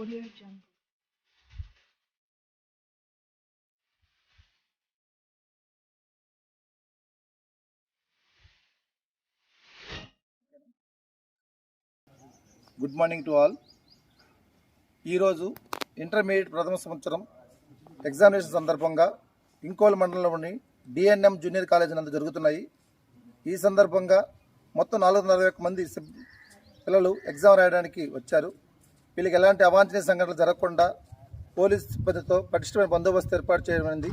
Audio Jungle. Good morning to all ఈరోజు intermediate ప్రథమ సంవత్సరం ఎగ్జామినేషన్ సందర్భంగా ఇంకోల్ మండలంలోని డిఎన్ఎం జూనియర్ కాలేజ్ నందు జరుగుతున్నాయి. ఈ సందర్భంగా మొత్తం నాలుగు మంది పిల్లలు ఎగ్జామ్ రాయడానికి వచ్చారు. వీళ్ళకి ఎలాంటి అవాంఛనీయ సంఘటనలు జరగకుండా పోలీస్ సిబ్బందితో పటిష్టమైన బందోబస్తు ఏర్పాటు చేయమైంది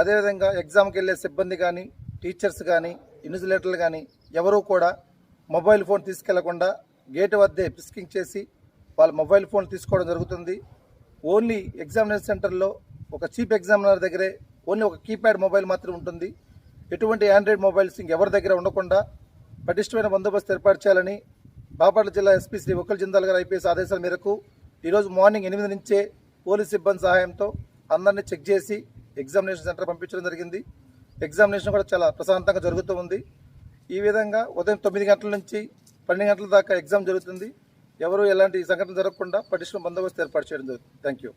అదేవిధంగా ఎగ్జామ్కి వెళ్ళే సిబ్బంది కానీ టీచర్స్ కానీ ఇన్సులేటర్లు కానీ ఎవరూ కూడా మొబైల్ ఫోన్ తీసుకెళ్ళకుండా గేటు వద్దే పిస్కింగ్ చేసి వాళ్ళ మొబైల్ ఫోన్ తీసుకోవడం జరుగుతుంది. ఓన్లీ ఎగ్జామినేషన్ సెంటర్లో ఒక చీఫ్ ఎగ్జామినర్ దగ్గరే ఓన్లీ ఒక కీప్యాడ్ మొబైల్ మాత్రం ఉంటుంది. ఎటువంటి ఆండ్రాయిడ్ మొబైల్స్ ఇంకెవరి దగ్గర ఉండకుండా పటిష్టమైన బందోబస్తు ఏర్పాటు చేయాలని బాపట్ల జిల్లా ఎస్పీ శ్రీ ఒక్కల జిందాల్ గారు ఐపీఎస్ ఆదేశాల మేరకు ఈరోజు మార్నింగ్ ఎనిమిది నుంచే పోలీస్ సిబ్బంది సహాయంతో అందరినీ చెక్ చేసి ఎగ్జామినేషన్ సెంటర్ పంపించడం జరిగింది. ఎగ్జామినేషన్ కూడా చాలా ప్రశాంతంగా జరుగుతూ ఉంది. ఈ విధంగా ఉదయం తొమ్మిది గంటల నుంచి పన్నెండు గంటల దాకా ఎగ్జామ్ జరుగుతుంది. ఎవరు ఎలాంటి సంఘటన జరగకుండా పటిష్ట బందోబస్తు ఏర్పాటు చేయడం జరుగుతుంది. Thank you